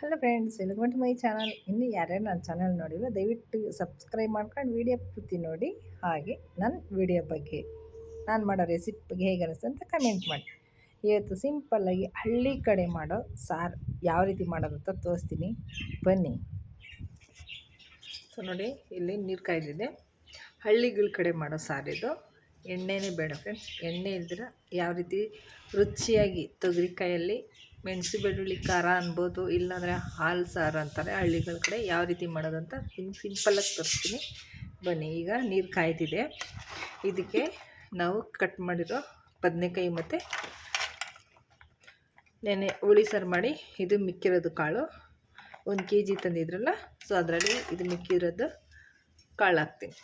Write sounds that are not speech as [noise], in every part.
Hello friends welcome to my channel ಇನ್ನು ಯಾರ್ಯಾರು ನನ್ನ ಚಾನಲ್ ನೋಡಿಲ್ಲ, ದಯವಿಟ್ಟು ಸಬ್ಸ್ಕ್ರೈಬ್ ಮಾಡ್ಕೊಂಡು ವಿಡಿಯೋ ಪೂರ್ತಿ ನೋಡಿ. ಹಾಗೆ ನನ್ನ ವಿಡಿಯೋ ಬಗ್ಗೆ, ನಾನು ಮಾಡೋ ರೆಸಿಪಿ ಬಗ್ಗೆ ಹೇಗೆ ಅನಿಸ್ತು ಅಂತ ಕಮೆಂಟ್ ಮಾಡಿ. ಇವತ್ತು ಸಿಂಪಲ್ಲಾಗಿ ಹಳ್ಳಿ ಕಡೆ ಮಾಡೋ ಸಾರು ಯಾವ ರೀತಿ ಮಾಡೋದು ಅಂತ ತೋರಿಸ್ತೀನಿ. ಬನ್ನಿ. ಸೊ ನೋಡಿ, ಇಲ್ಲಿ ನೀರು ಕಾಯ್ದಿದೆ. ಹಳ್ಳಿಗಳ ಕಡೆ ಮಾಡೋ ಸಾರಿದು ಎಣ್ಣೆನೇ ಬೇಡ ಫ್ರೆಂಡ್ಸ್ ಎಣ್ಣೆ ಇಲ್ದಿರ ಯಾವ ರೀತಿ ರುಚಿಯಾಗಿ ತೊಗರಿಕಾಯಲ್ಲಿ ಮೆಣಸು ಬೆಳ್ಳುಳ್ಳಿ ಖಾರ ಅನ್ಬೋದು, ಇಲ್ಲಾಂದರೆ ಹಾಲು ಸಾರು ಅಂತಾರೆ. ಹಳ್ಳಿಗಳ ಕಡೆ ಯಾವ ರೀತಿ ಮಾಡೋದಂತ ಸಿಂ ಸಿಂಪಲ್ಲಾಗಿ ತರಿಸ್ತೀನಿ. ಬನ್ನಿ, ಈಗ ನೀರು ಕಾಯ್ದಿದೆ ಇದಕ್ಕೆ ನಾವು ಕಟ್ ಮಾಡಿರೋ ಬದನೆಕಾಯಿ ಮತ್ತು ನೆನೆ ಹುಳಿ ಸಾರು ಮಾಡಿ ಇದು ಮಿಕ್ಕಿರೋದು ಕಾಳು. ಒಂದು ಕೆ ಜಿ ತಂದಿದ್ರಲ್ಲ, ಸೊ ಅದರಲ್ಲಿ ಇದು ಮಿಕ್ಕಿರೋದು ಕಾಳು ಹಾಕ್ತೀನಿ.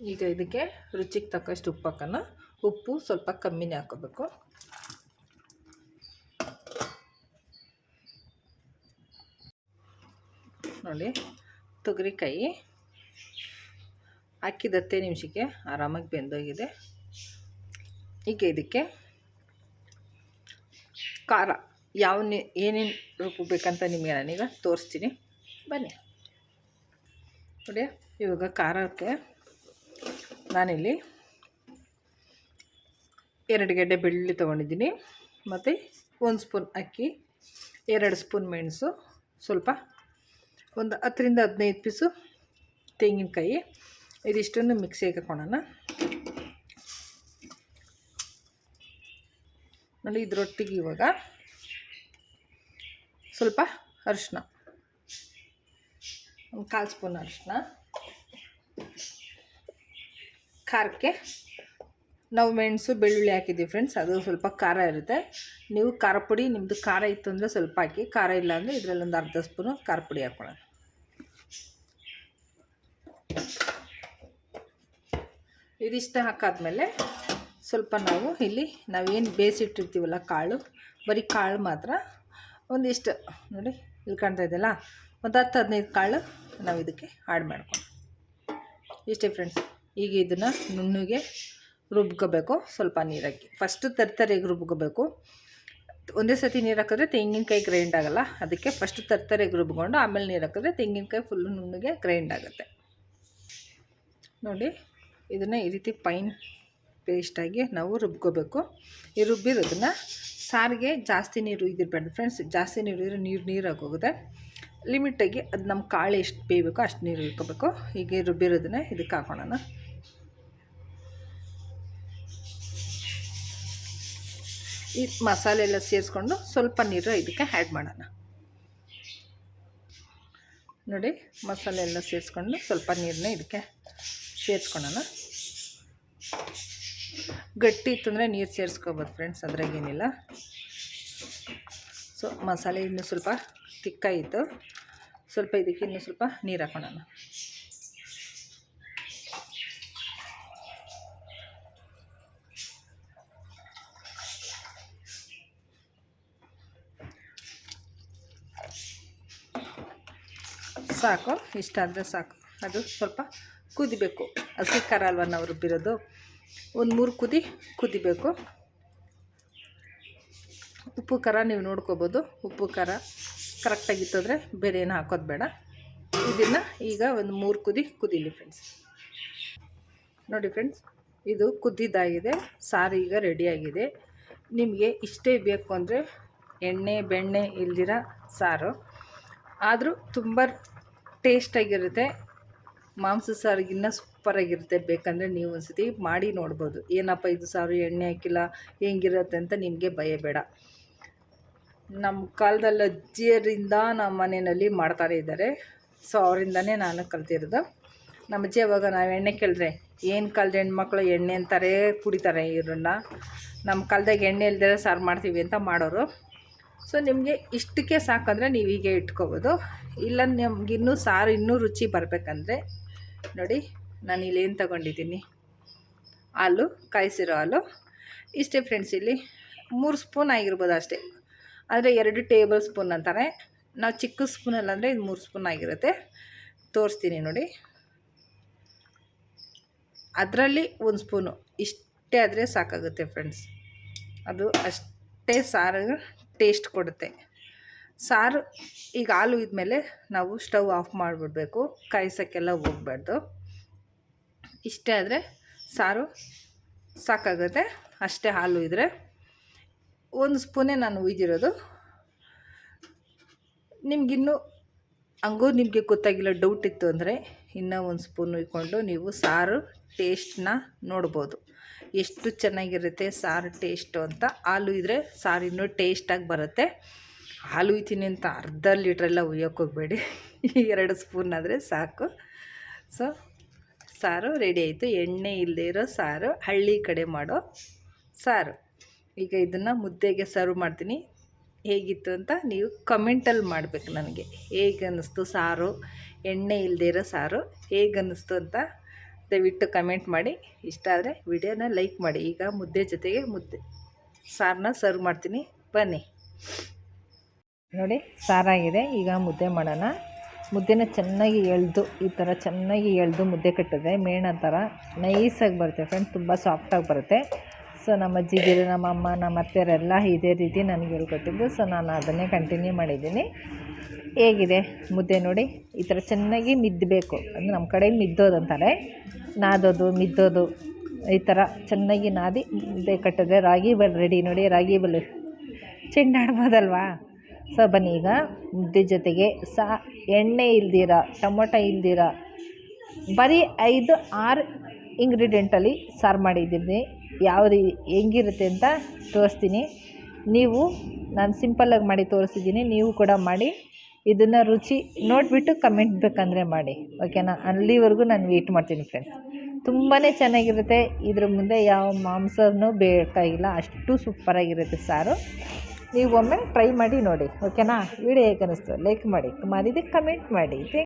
ಈಗ ಇದಕ್ಕೆ ರುಚಿಗೆ ತಕ್ಕಷ್ಟು ಉಪ್ಪು ಹಾಕೋಣ ಉಪ್ಪು ಸ್ವಲ್ಪ ಕಮ್ಮಿನೇ ಹಾಕೋಬೇಕು. ನೋಡಿ, ತೊಗರಿಕಾಯಿ ಹಾಕಿದ ಹತ್ತೇ ನಿಮಿಷಕ್ಕೆ ಆರಾಮಾಗಿ ಬೆಂದೋಗಿದೆ. ಈಗ ಇದಕ್ಕೆ ಖಾರ ಯಾವ ಏನೇನು ರುಬ್ಬೇಕಂತ ನಿಮಗೆ ನಾನೀಗ ತೋರಿಸ್ತೀನಿ. ಬನ್ನಿ. ನೋಡಿ, ಇವಾಗ ಖಾರಕ್ಕೆ ನಾನಿಲ್ಲಿ ಎರಡು ಗೆಡ್ಡೆ ಬೆಳ್ಳುಳ್ಳಿ ತೊಗೊಂಡಿದ್ದೀನಿ. ಮತ್ತು ಒಂದು ಸ್ಪೂನ್ ಅಕ್ಕಿ, ಎರಡು ಸ್ಪೂನ್ ಮೆಣಸು, ಸ್ವಲ್ಪ ಒಂದು ಹತ್ತರಿಂದ ಹದಿನೈದು ಪೀಸು ತೆಂಗಿನಕಾಯಿ. ಇದಿಷ್ಟನ್ನು ಮಿಕ್ಸಿಗೆ ಹಾಕೋಣ ನೋಡಿ, ಇದರೊಟ್ಟಿಗೆ ಇವಾಗ ಸ್ವಲ್ಪ ಅರಿಶಿನ ಒಂದು ಕಾಲು ಸ್ಪೂನ್ ಅರಿಶಿನ ಖಾರಕ್ಕೆ ನಾವು ಮೆಣಸು, ಬೆಳ್ಳುಳ್ಳಿ ಹಾಕಿದ್ದೀವಿ ಫ್ರೆಂಡ್ಸ್ ಅದು ಸ್ವಲ್ಪ ಖಾರ ಇರುತ್ತೆ. ನೀವು ಖಾರ ಪುಡಿ ನಿಮ್ಮದು ಖಾರ ಇತ್ತು ಅಂದರೆ ಸ್ವಲ್ಪ ಹಾಕಿ. ಖಾರ ಇಲ್ಲ ಅಂದರೆ ಇದರಲ್ಲಿ ಒಂದು ಅರ್ಧ ಸ್ಪೂನು ಖಾರ ಪುಡಿ ಹಾಕೊಳ್ಳೋಣ ಇದಿಷ್ಟು ಹಾಕಾದ್ಮೇಲೆ ಸ್ವಲ್ಪ ನಾವು ಇಲ್ಲಿ ನಾವೇನು ಬೇಯಿಸಿಟ್ಟಿರ್ತೀವಲ್ಲ ಕಾಳು, ಬರೀ ಕಾಳು ಮಾತ್ರ. ಒಂದಿಷ್ಟು, ನೋಡಿ ಇಲ್ಲಿ ಕಾಣ್ತಾ ಇದೆಯಲ್ಲ? ಒಂದು ಹತ್ತು ಹದಿನೈದು ಕಾಳು ನಾವು ಇದಕ್ಕೆ ಆ್ಯಡ್ ಮಾಡ್ಕೊಳ್ಳೋಣ ಇಷ್ಟೇ ಫ್ರೆಂಡ್ಸ್ ಈಗ ಇದನ್ನು ನುಣ್ಣಗೆ ರುಬ್ಕೋಬೇಕು, ಸ್ವಲ್ಪ ನೀರಾಕಿ. ಫಸ್ಟು ತರ್ತರೆಗೆ ರುಬ್ಕೋಬೇಕು. ಒಂದೇ ಸತಿ ನೀರು ಹಾಕಿದ್ರೆ ತೆಂಗಿನಕಾಯಿ ಗ್ರೈಂಡ್ ಆಗಲ್ಲ. ಅದಕ್ಕೆ ಫಸ್ಟ್ ತರ್ತರೆಗೆ ರುಬ್ಕೊಂಡು ಆಮೇಲೆ ನೀರು ಹಾಕಿದ್ರೆ ತೆಂಗಿನಕಾಯಿ ಫುಲ್ಲು ನುಣ್ಣಗೆ ಗ್ರೈಂಡ್ ಆಗುತ್ತೆ. ನೋಡಿ, ಇದನ್ನು ಈ ರೀತಿ ಪೈನ್ ಪೇಸ್ಟಾಗಿ ನಾವು ರುಬ್ಕೋಬೇಕು. ಈ ರುಬ್ಬಿರೋದನ್ನು ಸಾರಿಗೆ ಜಾಸ್ತಿ ನೀರು ಇದಿರಬಾರ್ದು ಫ್ರೆಂಡ್ಸ್ ಜಾಸ್ತಿ ನೀರು ಇದ್ರೆ ನೀರು ನೀರು ಆಗೋಗುತ್ತೆ ಲಿಮಿಟಾಗಿ ಅದು ನಮ್ಮ ಕಾಳು ಎಷ್ಟು ಬೇಯಬೇಕೋ ಅಷ್ಟು ನೀರು ಇಟ್ಕೋಬೇಕು ಹೀಗೆ ರುಬ್ಬಿರೋದನ್ನೇ ಇದಕ್ಕೆ ಹಾಕೋಣ ಈ ಮಸಾಲೆ ಎಲ್ಲ ಸೇರಿಸ್ಕೊಂಡು ಸ್ವಲ್ಪ ನೀರು ಇದಕ್ಕೆ ಆ್ಯಡ್ ಮಾಡೋಣ. ನೋಡಿ, ಮಸಾಲೆ ಎಲ್ಲ ಸೇರಿಸ್ಕೊಂಡು ಸ್ವಲ್ಪ ನೀರನ್ನ ಇದಕ್ಕೆ ಸೇರಿಸ್ಕೊಳ್ಳೋಣ ಗಟ್ಟಿ ಇತ್ತು ಅಂದರೆ ನೀರು ಸೇರಿಸ್ಕೋಬೋದು ಫ್ರೆಂಡ್ಸ್ ಅದ್ರಾಗೇನಿಲ್ಲ ಸೊ ಮಸಾಲೆ ಇನ್ನೂ ಸ್ವಲ್ಪ ತಿಕ್ಕಾಯಿತು. ಸ್ವಲ್ಪ ಇದಕ್ಕೆ ಇನ್ನೂ ಸ್ವಲ್ಪ ನೀರು ಹಾಕೋಣ. ಸಾಕು, ಇಷ್ಟ ಆದರೆ ಸಾಕು. ಅದು ಸ್ವಲ್ಪ ಕುದಿಬೇಕು. ಹಸಿ ಖಾರ ಅಲ್ವ ನಾವು ರುಬ್ಬಿರೋದು ಒಂದು ಮೂರು ಕುದಿ, ಕುದಿಬೇಕು. ಉಪ್ಪು ಖಾರ ನೀವು ನೋಡ್ಕೋಬೋದು. ಉಪ್ಪು ಖಾರ ಕರೆಕ್ಟಾಗಿತ್ತಂದರೆ ಬೇರೆ ಏನು ಹಾಕೋದು ಬೇಡ. ಇದನ್ನು ಈಗ ಒಂದು ಮೂರು ಕುದಿ, ಕುದೀಲಿ ಫ್ರೆಂಡ್ಸ್ ನೋಡಿ ಫ್ರೆಂಡ್ಸ್ ಇದು ಕುದ್ದಿದ್ದಾಗಿದೆ, ಸಾರು ಈಗ ರೆಡಿಯಾಗಿದೆ ನಿಮಗೆ ಇಷ್ಟೇ ಬೇಕು ಅಂದರೆ ಎಣ್ಣೆ, ಬೆಣ್ಣೆ ಇಲ್ದಿರ ಸಾರು. ಆದರೂ ತುಂಬ ಟೇಸ್ಟಾಗಿರುತ್ತೆ. ಮಾಂಸ ಸಾರಿಗಿನ್ನ ಸೂಪರಾಗಿರುತ್ತೆ. ಬೇಕಂದರೆ ನೀವು ಒಂದ್ಸತಿ ಮಾಡಿ ನೋಡ್ಬೋದು. ಏನಪ್ಪ ಇದು ಸಾರು, ಎಣ್ಣೆ ಹಾಕಿಲ್ಲ, ಹೆಂಗಿರುತ್ತೆ ಅಂತ ನಿಮಗೆ ಭಯ ಬೇಡ. ನಮ್ಮ ಕಾಲದಲ್ಲಿ ಅಜ್ಜಿಯರಿಂದ ನಮ್ಮ ಮನೆಯಲ್ಲಿ ಮಾಡ್ತಾರೆ ಇದ್ದಾರೆ. ಸೊ ಅವರಿಂದನೇ ನಾನು ಕಲ್ತಿರೋದು. ನಮ್ಮ ಅಜ್ಜಿ ಅವಾಗ ನಾವು ಎಣ್ಣೆ ಕೇಳಿದ್ರೆ, ಏನು ಕಾಲದ ಹೆಣ್ಮಕ್ಳು ಎಣ್ಣೆ ಅಂತಾರೆ ಕುಡಿತಾರೆ ಇವ್ರನ್ನ? ನಮ್ಮ ಕಾಲದಾಗ ಎಣ್ಣೆ ಇಲ್ದಿರ ಸಾರು ಮಾಡ್ತೀವಿ ಅಂತ ಮಾಡೋರು. ಸೊ ನಿಮಗೆ ಇಷ್ಟಕ್ಕೆ ಸಾಕಂದರೆ ನೀವು ಹೀಗೆ ಇಟ್ಕೋಬೋದು. ಇಲ್ಲ, ನಿಮ್ಗೆ ಇನ್ನೂ ಸಾರು, ಇನ್ನೂ ರುಚಿ ಬರಬೇಕಂದ್ರೆ ನೋಡಿ, ನಾನು ಇಲ್ಲೇನು ತಗೊಂಡಿದ್ದೀನಿ? ಹಾಲು, ಕಾಯಿಸಿರೋ ಹಾಲು. ಇಷ್ಟೇ ಫ್ರೆಂಡ್ಸ್ ಇಲ್ಲಿ ಮೂರು ಸ್ಪೂನ್ ಆಗಿರ್ಬೋದು ಅಷ್ಟೇ. ಆದರೆ ಎರಡು ಟೇಬಲ್ ಸ್ಪೂನ್ ಅಂತಾರೆ. ನಾವು ಚಿಕ್ಕ ಸ್ಪೂನಲ್ಲಿ ಅಂದರೆ ಇದು ಮೂರು ಸ್ಪೂನ್ ಆಗಿರುತ್ತೆ. ತೋರಿಸ್ತೀನಿ ನೋಡಿ. ಅದರಲ್ಲಿ ಒಂದು ಸ್ಪೂನು ಇಷ್ಟೇ ಆದರೆ ಸಾಕಾಗುತ್ತೆ ಫ್ರೆಂಡ್ಸ್ ಅದು ಅಷ್ಟೇ ಸಾರು. ಟೇಸ್ಟ್ ಕೊಡುತ್ತೆ. ಸಾರು, ಈಗ ಹಾಲು ಇದ್ಮೇಲೆ ನಾವು ಸ್ಟವ್ ಆಫ್ ಮಾಡಿಬಿಡ್ಬೇಕು. ಕಾಯಿಸೋಕ್ಕೆಲ್ಲ ಹೋಗ್ಬಾರ್ದು. ಇಷ್ಟೇ ಆದರೆ ಸಾರು ಸಾಕಾಗುತ್ತೆ. ಅಷ್ಟೇ ಹಾಲು ಇದ್ದರೆ ಒಂದು ಸ್ಪೂನೇ ನಾನು ಉಯ್ದಿರೋದು. ನಿಮಗಿನ್ನೂ ಹಂಗೂ ನಿಮಗೆ ಗೊತ್ತಾಗಿಲ್ಲ ಡೌಟ್ ಇತ್ತು ಅಂದರೆ ಇನ್ನೂ ಒಂದು ಸ್ಪೂನ್ ಉಯ್ಕೊಂಡು ನೀವು ಸಾರು ಟೇಸ್ಟ್ನ ನೋಡ್ಬೋದು. ಎಷ್ಟು ಚೆನ್ನಾಗಿರುತ್ತೆ ಸಾರು ಟೇಸ್ಟು ಅಂತ. ಹಾಲು ಇದ್ದರೆ ಸಾರು ಇನ್ನೂ ಟೇಸ್ಟಾಗಿ ಬರುತ್ತೆ. ಹಾಲು ಉಯ್ತೀನಿ ಅಂತ ಅರ್ಧ ಲೀಟ್ರೆಲ್ಲ ಉಯ್ಯೋಕ್ಕೋಗಬೇಡಿ [laughs] ಎರಡು ಸ್ಪೂನ್ ಆದರೆ ಸಾಕು. ಸೊ, ಸಾರು ರೆಡಿ ಆಯಿತು. ಎಣ್ಣೆ ಇಲ್ಲದೆ ಇರೋ ಸಾರು, ಹಳ್ಳಿ ಕಡೆ ಮಾಡೋ ಸಾರು. ಈಗ ಇದನ್ನು ಮುದ್ದೆಗೆ ಸರ್ವ್ ಮಾಡ್ತೀನಿ. ಹೇಗಿತ್ತು ಅಂತ ನೀವು ಕಮೆಂಟಲ್ಲಿ ಮಾಡಬೇಕು ನನಗೆ. ಹೇಗೆ ಅನ್ನಿಸ್ತು ಸಾರು? ಎಣ್ಣೆ ಇಲ್ಲದೆ ಇರೋ ಸಾರು ಹೇಗೆ ಅನ್ನಿಸ್ತು ಅಂತ ದಯವಿಟ್ಟು ಕಮೆಂಟ್ ಮಾಡಿ. ಇಷ್ಟ ಆದರೆ ವಿಡಿಯೋನ ಲೈಕ್ ಮಾಡಿ. ಈಗ ಮುದ್ದೆ ಜೊತೆಗೆ ಮುದ್ದೆ. ಸಾರನ್ನ ಸರ್ವ್ ಮಾಡ್ತೀನಿ. ಬನ್ನಿ. ನೋಡಿ, ಸಾರಾಗಿದೆ. ಈಗ ಮುದ್ದೆ ಮಾಡೋಣ. ಮುದ್ದೆನ ಚೆನ್ನಾಗಿ ಎಳೆದು, ಈ ಥರ ಚೆನ್ನಾಗಿ ಎಳೆದು ಮುದ್ದೆ ಕಟ್ಟಿದ್ರೆ ಮೇಣ ಥರ ನೈಸಾಗಿ ಬರುತ್ತೆ ಫ್ರೆಂಡ್ಸ್ ತುಂಬ ಸಾಫ್ಟಾಗಿ ಬರುತ್ತೆ. ಸೊ ನಮ್ಮ ಅಜ್ಜಿದಿರು ನಮ್ಮ ಅಮ್ಮ, ನಮ್ಮ ಅತ್ತೆಯರೆಲ್ಲ ಇದೇ ರೀತಿ ನನಗೆ ಹೇಳ್ಕೊಟ್ಟಿದ್ದು. ಸೊ ನಾನು ಅದನ್ನೇ ಕಂಟಿನ್ಯೂ ಮಾಡಿದ್ದೀನಿ. ಹೇಗಿದೆ? ಮುದ್ದೆ ನೋಡಿ. ಈ ಥರ ಚೆನ್ನಾಗಿ ಮಿದ್ದಬೇಕು. ಅಂದರೆ ನಮ್ಮ ಕಡೆ ಮಿದ್ದೋದು ಅಂತಾರೆ. ನಾದೋದು, ಮಿದ್ದೋದು, ಈ ಥರ ಚೆನ್ನಾಗಿ ನಾದಿ ಮುದ್ದೆ ಕಟ್ಟಿದ್ರೆ ರಾಗಿ ಬಲ್ ರೆಡಿ ನೋಡಿ. ರಾಗಿ ಬಲ್ ಚೆಂಡಾಡ್ಬೋದಲ್ವಾ ಸೊ ಬನ್ನಿ ಈಗ ಮುದ್ದೆ ಜೊತೆಗೆ ಸಾ ಎಣ್ಣೆ ಇಲ್ದಿರ, ಟೊಮೊಟೊ ಇಲ್ದಿರ, ಬರೀ ಐದು, ಆರು ಇಂಗ್ರೀಡಿಯೆಂಟಲ್ಲಿ ಸಾರು ಮಾಡಿದ್ದೀನಿ. ಯಾವುದು ಹೆಂಗಿರುತ್ತೆ ಅಂತ ತೋರಿಸ್ತೀನಿ. ನೀವು, ನಾನು ಸಿಂಪಲ್ಲಾಗಿ ಮಾಡಿ ತೋರಿಸಿದ್ದೀನಿ, ನೀವು ಕೂಡ ಮಾಡಿ. ಇದನ್ನು ರುಚಿ ನೋಡಿಬಿಟ್ಟು ಕಮೆಂಟ್ ಬೇಕಂದರೆ ಮಾಡಿ ಓಕೆನಾ ಅಲ್ಲಿವರೆಗೂ ನಾನು ವೆಯ್ಟ್ ಮಾಡ್ತೀನಿ ಫ್ರೆಂಡ್ಸ್ ತುಂಬಾ ಚೆನ್ನಾಗಿರುತ್ತೆ. ಇದ್ರ ಮುಂದೆ ಯಾವ ಮಾಂಸನೂ ಬೇಕಾಗಿಲ್ಲ ಅಷ್ಟು ಸೂಪರಾಗಿರುತ್ತೆ ಸಾರು. ನೀವು ಒಮ್ಮೆ ಟ್ರೈ ಮಾಡಿ ನೋಡಿ ಓಕೆನಾ ವಿಡಿಯೋ ಹೇಗೆ ಅನ್ನಿಸ್ತು ಲೈಕ್ ಮಾಡಿ ಮಾಡಿದ್ದಕ್ಕೆ ಕಮೆಂಟ್ ಮಾಡಿ.